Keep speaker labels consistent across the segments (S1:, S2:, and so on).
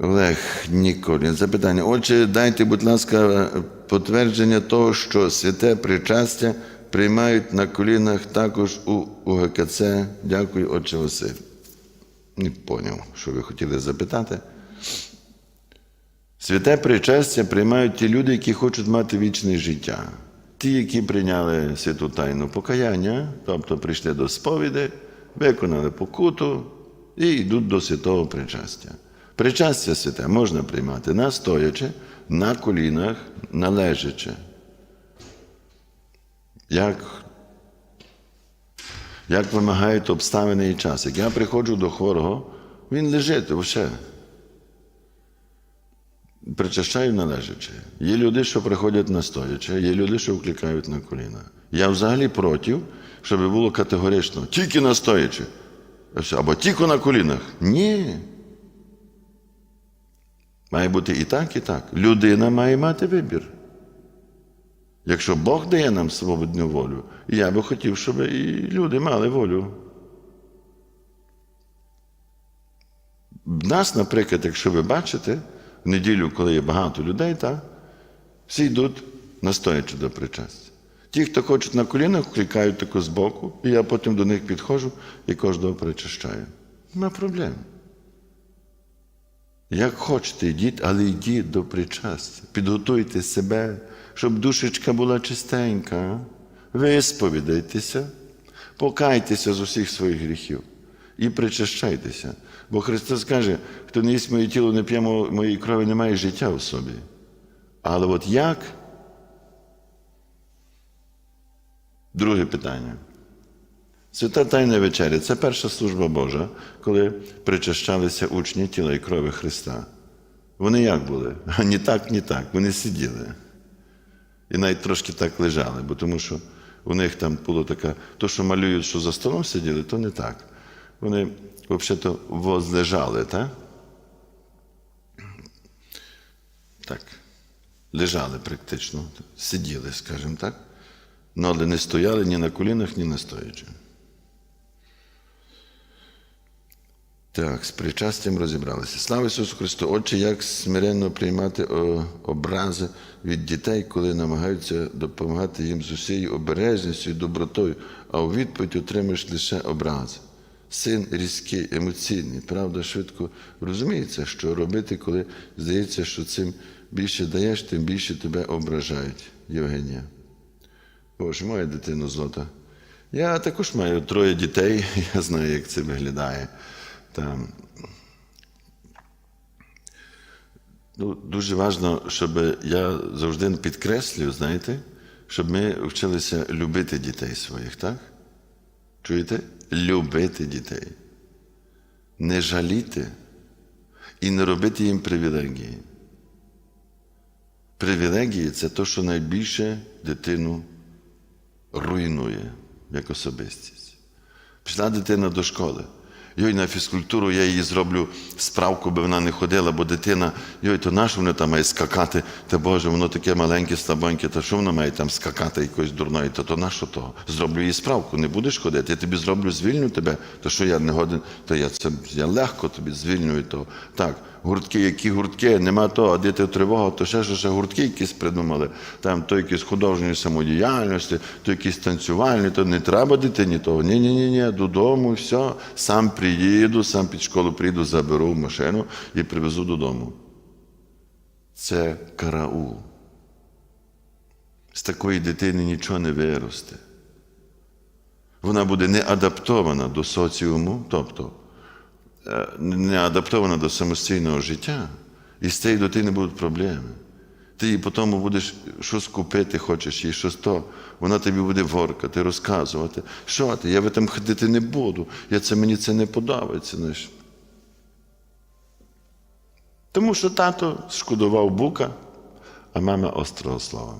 S1: Олег Ніколін. Запитання. Отже, дайте, будь ласка, підтвердження того, що святе причастя приймають на колінах також у УГКЦ. Дякую, отче Василь. Не поняв, що ви хотіли запитати. Святе причастя приймають ті люди, які хочуть мати вічне життя. Ті, які прийняли святу тайну покаяння, тобто прийшли до сповіді, виконали покуту і йдуть до святого причастя. Причастя святе можна приймати настоячи, на колінах, належачи. Як, як вимагають обставини і час. Як я приходжу до хворого, він лежить вже. Причащаю належачи. Є люди, що приходять настоячи, є люди, що вкликають на коліна. Я взагалі проти, щоб було категорично, тільки настоячи. Або тільки на колінах. Ні. Має бути і так, і так. Людина має мати вибір. Якщо Бог дає нам свободну волю, я би хотів, щоб і люди мали волю. Нас, наприклад, якщо ви бачите, в неділю, коли є багато людей, так, всі йдуть настоячи до причастя. Ті, хто хочуть на колінах, кликають таку збоку, і я потім до них підходжу і кожного причащаю. Нема проблем. Як хочете, йдіть, але йдіть до причастя. Підготуйте себе, щоб душечка була чистенька. Висповідайтеся, покайтеся з усіх своїх гріхів і причащайтеся. Бо Христос каже, хто не їсть моє тіло, не п'є моєї крові, не має життя в собі. Але от як? Друге питання. Свята Тайна вечеря це перша служба Божа, коли причащалися учні тіла і крові Христа. Вони як були? Ні так, ні так. Вони сиділи. І навіть трошки так лежали, бо тому що у них там було таке, то, що малюють, що за столом сиділи, то не так. Вони взагалі-то возлежали, так? Так. Лежали практично, сиділи, скажімо так. Але не стояли ні на колінах, ні на стоячи. Так, з причастям розібралися. Слава Ісусу Христу! Отче, як смиренно приймати образи від дітей, коли намагаються допомагати їм з усією обережністю і добротою, а у відповідь отримаєш лише образи. Син різкий, емоційний, правда, швидко розуміється, що робити, коли здається, що цим більше даєш, тим більше тебе ображають. Євгенія. Боже, моя дитина злота. Я також маю троє дітей, я знаю, як це виглядає. Там. Ну, дуже важливо, щоб я завжди підкреслюю, знаєте, щоб ми вчилися любити дітей своїх, так? Чуєте? Любити дітей. Не жаліти і не робити їм привілегії. Привілегії це те, що найбільше дитину руйнує як особистість. Пішла дитина до школи. Йой, на фізкультуру я її зроблю справку, би вона не ходила, бо дитина, йой, то нащо вона там має скакати? Та Боже, воно таке маленьке, слабоньке, та що вона має там скакати якоюсь дурною, то то нащо того? Зроблю їй справку, не будеш ходити, я тобі зроблю, звільню тебе, то що я не годен, то я це я легко тобі звільнюю того. Так, гуртки, які гуртки, нема того, а діти тривога, то ще що ще гуртки якісь придумали, там то якісь художньої самодіяльності, то якісь танцювальні, то не треба дитині того. Ні, ні, ні, ні, додому, все, сам приїду, сам під школу прийду, заберу в машину і привезу додому. Це караул. З такої дитини нічого не виросте. Вона буде не адаптована до соціуму, тобто не адаптована до самостійного життя, і з цієї дитини будуть проблеми. Ти їй потім будеш щось купити, хочеш їй щось то. Вона тобі буде воркати, розказувати, що ти, я в этом ходити не буду, я це, мені це не подобається. Знаєш. Тому що тато шкодував бука, а мама острого слова.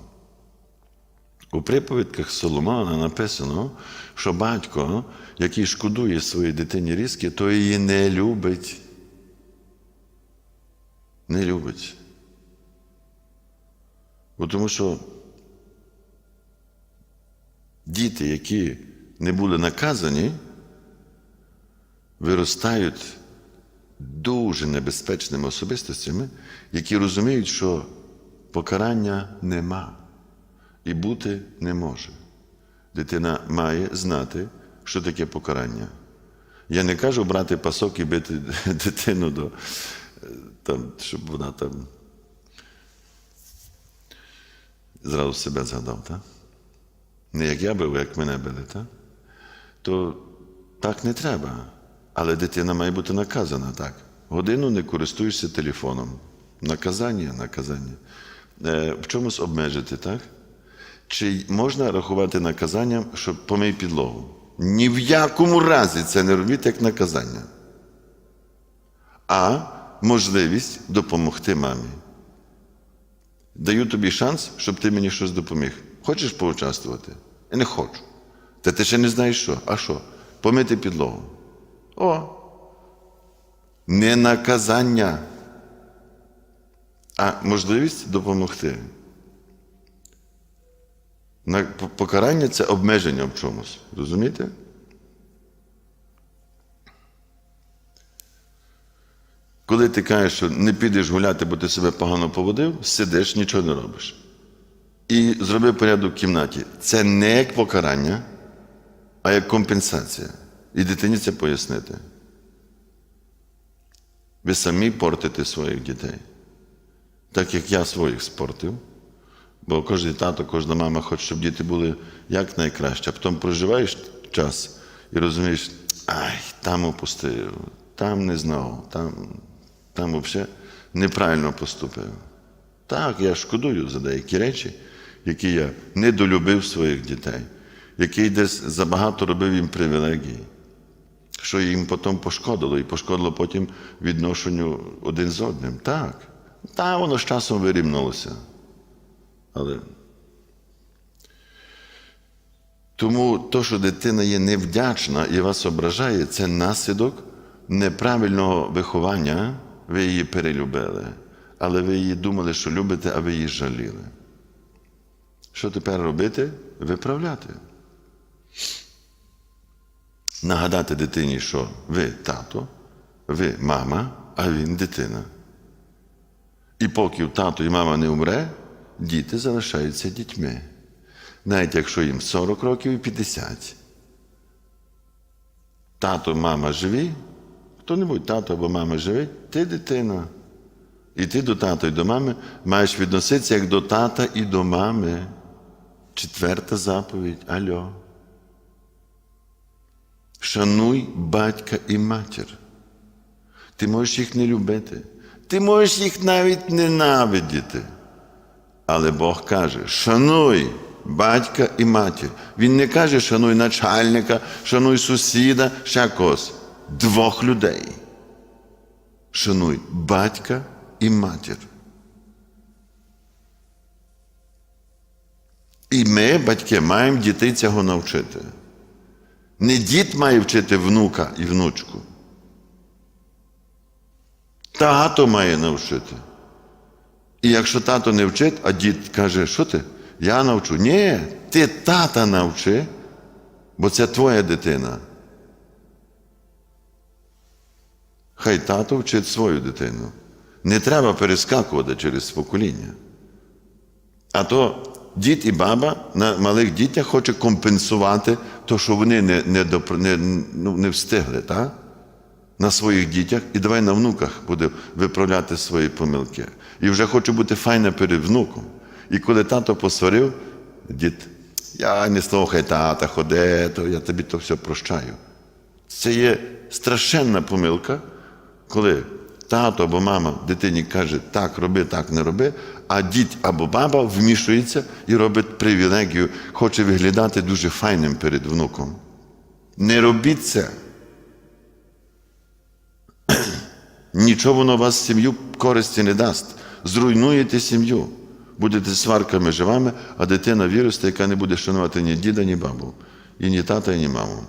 S1: У приповідках Соломона написано, що батько, який шкодує своїй дитині різки, то її не любить. Не любить. Бо тому що діти, які не були наказані, виростають дуже небезпечними особистостями, які розуміють, що покарання нема і бути не може. Дитина має знати, що таке покарання. Я не кажу брати пасок і бити дитину до, е, там, щоб вона там зразу себе згадав, так? Не як я бив, як мене били, так? То так не треба. Але дитина має бути наказана так. Годину не користуєшся телефоном. Наказання, наказання. Е, в чомусь обмежити, так? Чи можна рахувати наказанням, щоб помий підлогу? Ні в якому разі це не робіть як наказання. А можливість допомогти мамі. Даю тобі шанс, щоб ти мені щось допоміг. Хочеш поучаствувати? Я не хочу. Та ти ще не знаєш що. А що? Помити підлогу. О. Не наказання, а можливість допомогти. Покарання це обмеження в чомусь. Розумієте? Коли ти кажеш, що не підеш гуляти, бо ти себе погано поводив, сидиш, нічого не робиш. І зроби порядок в кімнаті. Це не як покарання, а як компенсація. І дитині це пояснити. Ви самі портите своїх дітей. Так як я своїх спортив. Бо кожен тато, кожна мама хоче, щоб діти були як найкраще. А потім проживаєш час і розумієш, ай, там опустив, там не знав, там, там взагалі неправильно поступив. Так, я шкодую за деякі речі, які я недолюбив своїх дітей, який десь забагато робив їм привілегії, що їм потім пошкодило, і пошкодило потім відношенню один з одним. Так. Та воно з часом вирівнулося. Але тому то, що дитина є невдячна і вас ображає, це наслідок неправильного виховання. Ви її перелюбили, але ви її думали, що любите, а ви її жаліли. Що тепер робити? Виправляти. Нагадати дитині, що ви тато, ви мама, а він дитина. І поки тато і мама не умре, діти залишаються дітьми. Навіть якщо їм 40 років і 50. Тато, мама живі, хто-небудь тато або мама живі, ти дитина. І ти до тата і до мами маєш відноситися як до тата і до мами. Четверта заповідь. Альо. Шануй батька і матір. Ти можеш їх не любити. Ти можеш їх навіть ненавидіти. Але Бог каже: шануй батька і матір. Він не каже, шануй начальника, шануй сусіда, ще когось. Двох людей. Шануй батька і матір. І ми, батьки, маємо дітей цього навчити. Не дід має вчити внука і внучку. Тато має навчити. І якщо тато не вчить, а дід каже, що ти? Я навчу. Ні, ти тата навчи, бо це твоя дитина. Хай тато вчить свою дитину. Не треба перескакувати через покоління. А то дід і баба на малих дітях хоче компенсувати те, що вони не, не, не, ну, не встигли, так? на своїх дітях і давай на внуках буде виправляти свої помилки. І вже хочу бути файна перед внуком. І коли тато посварив, дід, я не слухай тата, ходи, то я тобі то все прощаю. Це є страшенна помилка, коли тато або мама дитині каже, так роби, так не роби, а дід або баба вмішується і робить привілегію, хоче виглядати дуже файним перед внуком. Не робіть це. Нічого воно вас сім'ю користі не дасть. Зруйнуєте сім'ю. Будете сварками живами, а дитина вірусте, яка не буде шанувати ні діда, ні бабу, і ні тата, і ні маму.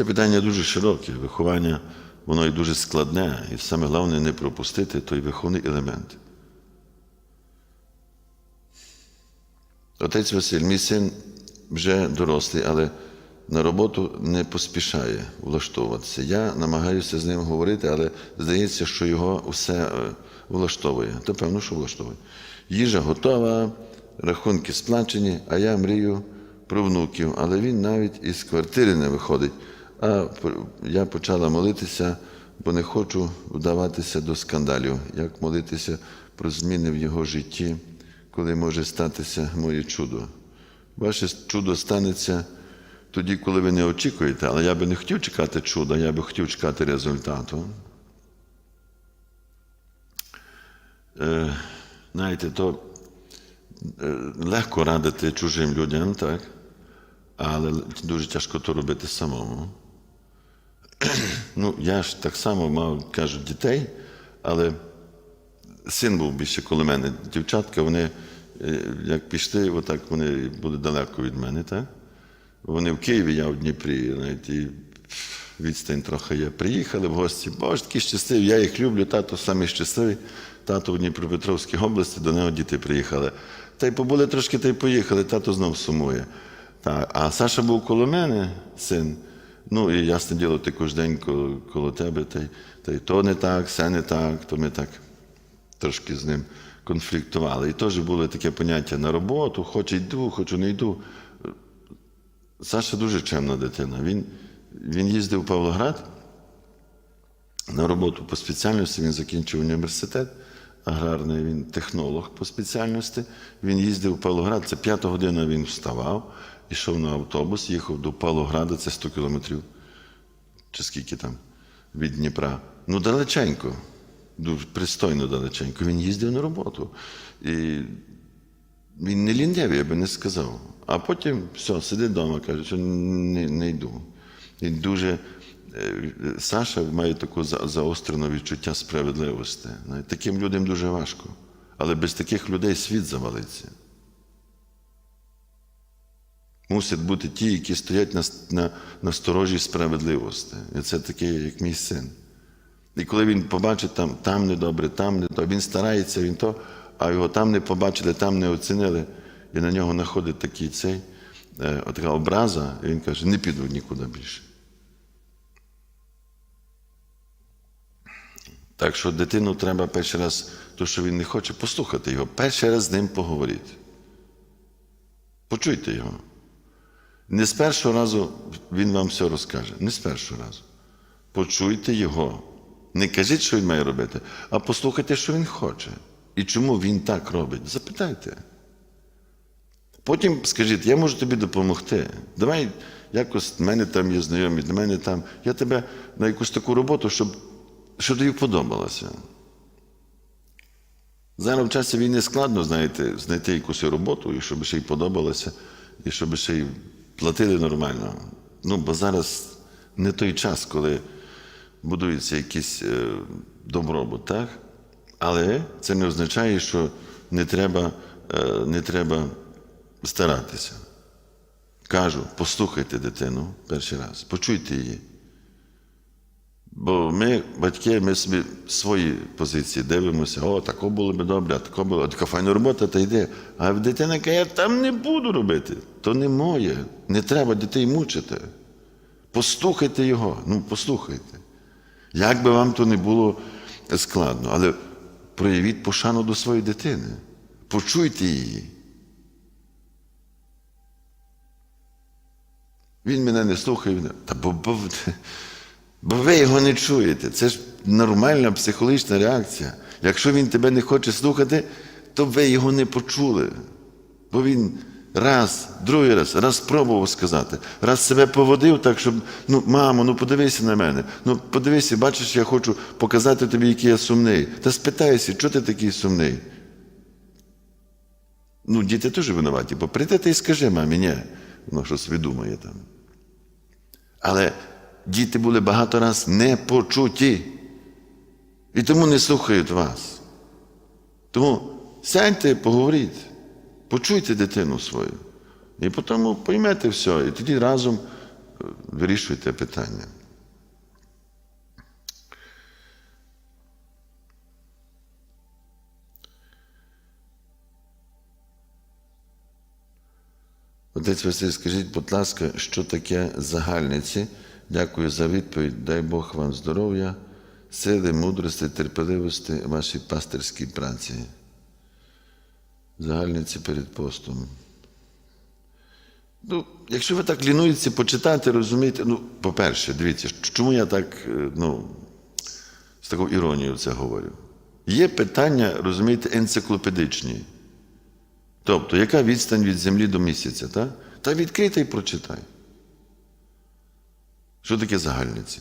S1: Це питання дуже широке. Виховання, воно і дуже складне, і саме головне не пропустити той виховний елемент. Отець Василь, мій син вже дорослий, але на роботу не поспішає влаштовуватися. Я намагаюся з ним говорити, але здається, що його все е, влаштовує. То певно, що влаштовує. Їжа готова, рахунки сплачені, а я мрію про внуків, але він навіть із квартири не виходить. А я почала молитися, бо не хочу вдаватися до скандалів. Як молитися про зміни в його житті, коли може статися моє чудо? Ваше чудо станеться тоді, коли ви не очікуєте, але я би не хотів чекати чуда, я би хотів чекати результату. Е, знаєте, то е, легко радити чужим людям, так? Але дуже тяжко то робити самому. Ну, я ж так само мав, кажуть, дітей, але син був більше коло мене. Дівчатка, вони е, як пішли, отак вони були далеко від мене, так? Вони в Києві, я в Дніпрі, навіть і відстань трохи є. Приїхали в гості. Боже, такі щасливі, я їх люблю, тато самий щасливий. Тато в Дніпропетровській області, до нього діти приїхали. Та й побули трошки, та й поїхали, тато знов сумує. Та, а Саша був коло мене, син. Ну, і ясне діло, ти кожен день коло, тебе, та й, та й то не так, все не так, то ми так трошки з ним конфліктували. І теж було таке поняття на роботу, хоч йду, хочу не йду. Саша дуже чемна дитина. Він, він їздив в Павлоград на роботу по спеціальності, він закінчив університет аграрний, він технолог по спеціальності. Він їздив в Павлоград, це п'ята година він вставав, йшов на автобус, їхав до Павлограда, це 100 кілометрів, чи скільки там, від Дніпра. Ну, далеченько, дуже пристойно далеченько. Він їздив на роботу. І він не лінявий, я би не сказав. А потім все, сидить вдома, каже, що не, не йду. Він дуже. е, Саша має таку заострене відчуття справедливості. Таким людям дуже важко. Але без таких людей світ завалиться. Мусять бути ті, які стоять на, на, на сторожі справедливості. І це такий, як мій син. І коли він побачить там, там недобре, там не то, він старається, він то, а його там не побачили, там не оцінили, і на нього находить такий цей, е, така образа, і він каже, не піду нікуди більше. Так що дитину треба перший раз, то, що він не хоче, послухати його, перший раз з ним поговорити. Почуйте його. Не з першого разу він вам все розкаже, не з першого разу. Почуйте його. Не кажіть, що він має робити, а послухайте, що він хоче. І чому він так робить. Запитайте. Потім скажіть, я можу тобі допомогти. Давай якось в мене там є знайомі, в мене там. Я тебе на якусь таку роботу, щоб, щоб тобі подобалося. Зараз в часі війни складно, знаєте, знайти якусь роботу, і щоб ще й подобалося, і щоб ще й платили нормально. Ну, бо зараз не той час, коли будується якийсь е, добробут, так? Але це не означає, що не треба, е, не треба старатися. Кажу, послухайте дитину перший раз, почуйте її. Бо ми, батьки, ми собі свої позиції дивимося, о, тако було би добре, а тако було, така файна робота, та йде. А дитина каже, я там не буду робити. То не моє. Не треба дітей мучити. Послухайте його, ну послухайте. Як би вам то не було складно, але проявіть пошану до своєї дитини. Почуйте її. Він мене не слухає. Та бо, бо, бо ви його не чуєте. Це ж нормальна психологічна реакція. Якщо він тебе не хоче слухати, то ви його не почули. Бо він раз, другий раз, раз спробував сказати, раз себе поводив так, щоб ну, мамо, ну подивися на мене. Ну подивися, бачиш, я хочу показати тобі, який я сумний. Та спитайся, чого ти такий сумний? Ну, діти теж винуваті, бо прийди ти і скажи мамі, ні, воно щось видумає там. Але діти були багато раз не почуті. І тому не слухають вас. Тому сядьте, поговоріть, почуйте дитину свою. І потім поймете все, і тоді разом е, вирішуйте питання. Отець Василь, скажіть, будь ласка, що таке загальниці? Дякую за відповідь. Дай Бог вам здоров'я, сили, мудрості, терпеливості в вашій пастирській праці. Загальниці перед постом. Ну, якщо ви так лінуєтеся почитати, розумієте, ну, по-перше, дивіться, чому я так, е, ну, з такою іронією це говорю. Є питання, розумієте, енциклопедичні. Тобто, яка відстань від землі до місяця? Та, та відкрийте і прочитай. Що таке загальниці?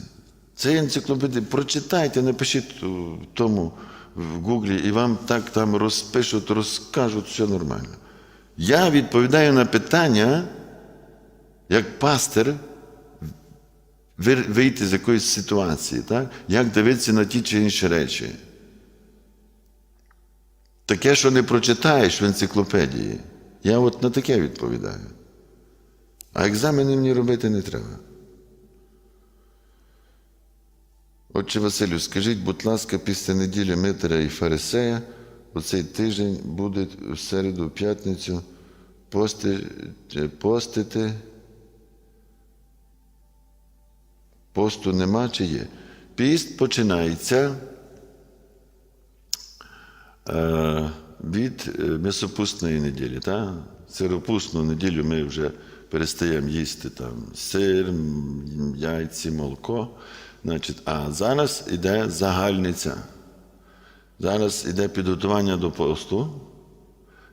S1: Це енциклопедія. Прочитайте, напишіть у тому в Гуглі, і вам так там розпишуть, розкажуть, все нормально. Я відповідаю на питання, як пастир, вийти з якоїсь ситуації, так? як дивитися на ті чи інші речі. Таке, що не прочитаєш в енциклопедії. Я от на таке відповідаю. А екзамени мені робити не треба. Отче Василю, скажіть, будь ласка, після неділі Митера і Фарисея у цей тиждень буде в середу, в п'ятницю пости, постити. Посту нема чи є? Піст починається е, від е, м'ясопустної неділі. Та? Сиропустну неділю ми вже перестаємо їсти там сир, яйці, молоко. Значить, а зараз іде загальниця. Зараз іде підготування до посту.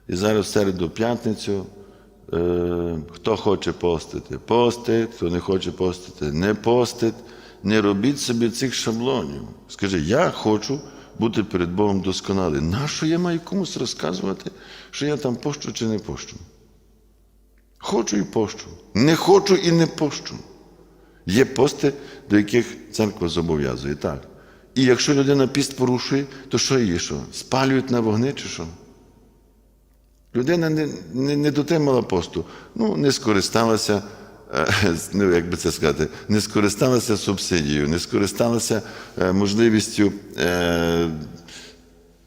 S1: І зараз в середу п'ятницю. Е, хто хоче постити, постить, хто не хоче постити, не постить. Не робіть собі цих шаблонів. Скажи, я хочу бути перед Богом досконалий. Нащо я маю комусь розказувати, що я там пощу чи не пощу? Хочу і пощу. Не хочу і не пощу. Є пости, до яких церква зобов'язує, так. І якщо людина піст порушує, то що її що? Спалюють на вогни чи що? Людина не, не, не дотримала посту, ну, не скористалася, е, ну, як би це сказати, не скористалася субсидією, не скористалася е, можливістю е,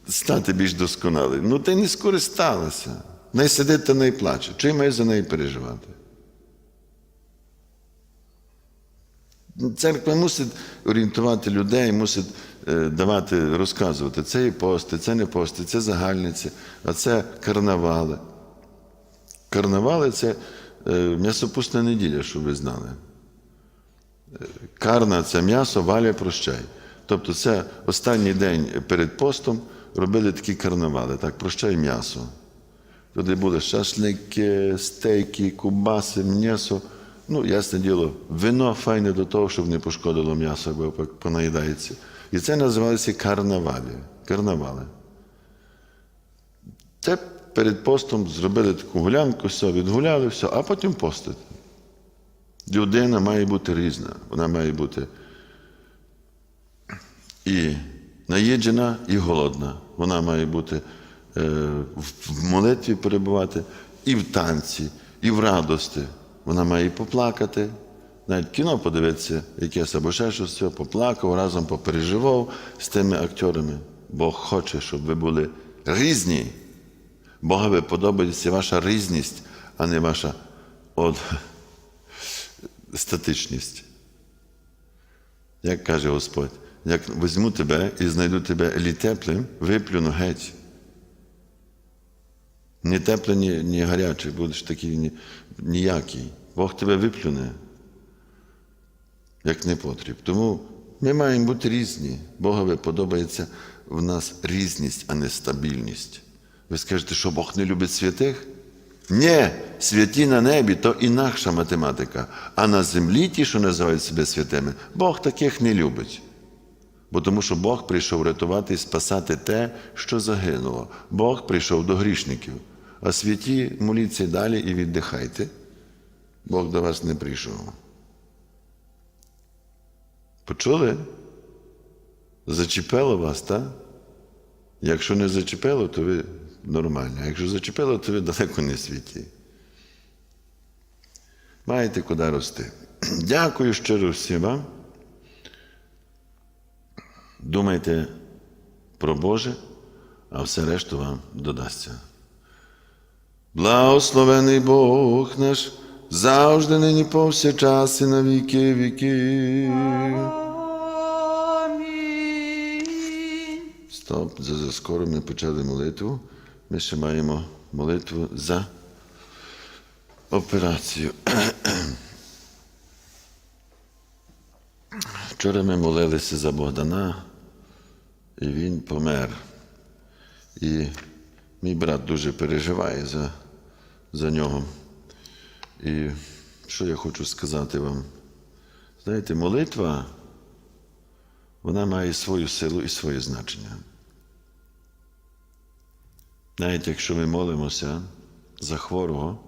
S1: стати більш досконалим. Ну, ти не скористалася. Не сидить та не плаче. Чи має за неї переживати? Церква мусить орієнтувати людей, мусить е, давати, розказувати, це і пости, це не пости, це загальниці, а це карнавали. Карнавали це е, м'ясопусна неділя, щоб ви знали. Е, Карна це м'ясо, валя прощай. Тобто це останній день перед постом робили такі карнавали, так, прощай м'ясо. Туди були шашлики, стейки, кубаси, м'ясо. Ну, ясне діло, вино файне до того, щоб не пошкодило м'ясо, бо понаїдається. І це називалося карнавалі. Карнавали. Це перед постом зробили таку гулянку, все, відгуляли, все, а потім постити. Людина має бути різна. Вона має бути і наїджена, і голодна. Вона має бути е, в молитві перебувати, і в танці, і в радості. Вона має і поплакати. Навіть кіно подивитися, якесь або ще щось, все, поплакав, разом попереживав з тими акторами. Бог хоче, щоб ви були різні. Богові подобається ваша різність, а не ваша от, статичність. Як каже Господь, як візьму тебе і знайду тебе лі теплим, виплюну геть. Ні тепле, ні, ні гарячий, будеш такий ні, ніякий. Бог тебе виплюне, як не потріб. Тому ми маємо бути різні. Богові подобається в нас різність, а не стабільність. Ви скажете, що Бог не любить святих? Ні, святі на небі то інакша математика. А на землі ті, що називають себе святими, Бог таких не любить. Бо тому що Бог прийшов рятувати і спасати те, що загинуло. Бог прийшов до грішників. А святі моліться далі і віддихайте. Бог до вас не прийшов. Почули? Зачепило вас, так? Якщо не зачепило, то ви нормальні. А якщо зачепило, то ви далеко не святі. Маєте куди рости. Дякую щиро всім вам. Думайте про Боже, а все решту вам додасться. Благословений Бог наш, завжди нині повсякчас і на віки віки. Стоп, за заскоро ми почали молитву. Ми ще маємо молитву за операцію. Вчора ми молилися за Богдана, і він помер. І мій брат дуже переживає за, за нього. І що я хочу сказати вам? Знаєте, молитва, вона має свою силу і своє значення. Навіть якщо ми молимося за хворого,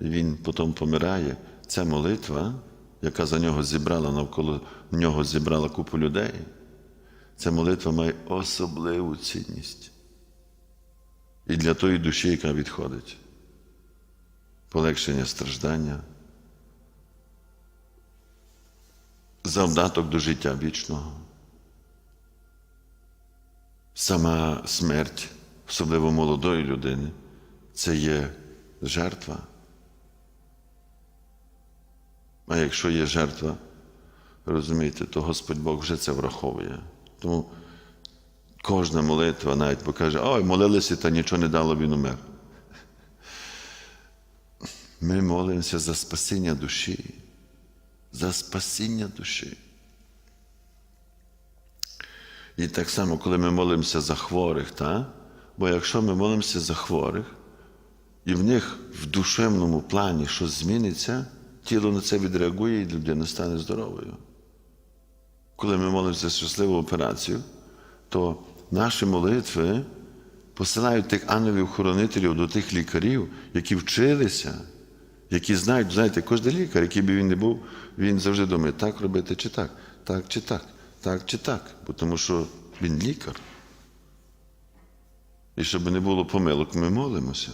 S1: і він потім помирає, ця молитва, яка за нього зібрала навколо нього зібрала купу людей, ця молитва має особливу цінність. І для тої душі, яка відходить, полегшення страждання, завдаток до життя вічного. Сама смерть, особливо молодої людини, це є жертва. А якщо є жертва, розумієте, то Господь Бог вже це враховує. Тому кожна молитва навіть покаже, ой, молилися, та нічого не дало, він умер. Ми молимося за спасіння душі, за спасіння душі. І так само, коли ми молимося за хворих, та? бо якщо ми молимося за хворих, і в них в душевному плані щось зміниться, тіло на це відреагує і людина стане здоровою. Коли ми молимося за щасливу операцію, то наші молитви посилають тих ангелів-хоронителів до тих лікарів, які вчилися, які знають, знаєте, кожен лікар, який би він не був, він завжди думає, так робити чи так, так чи так, так чи так, тому що він лікар. І щоб не було помилок, ми молимося.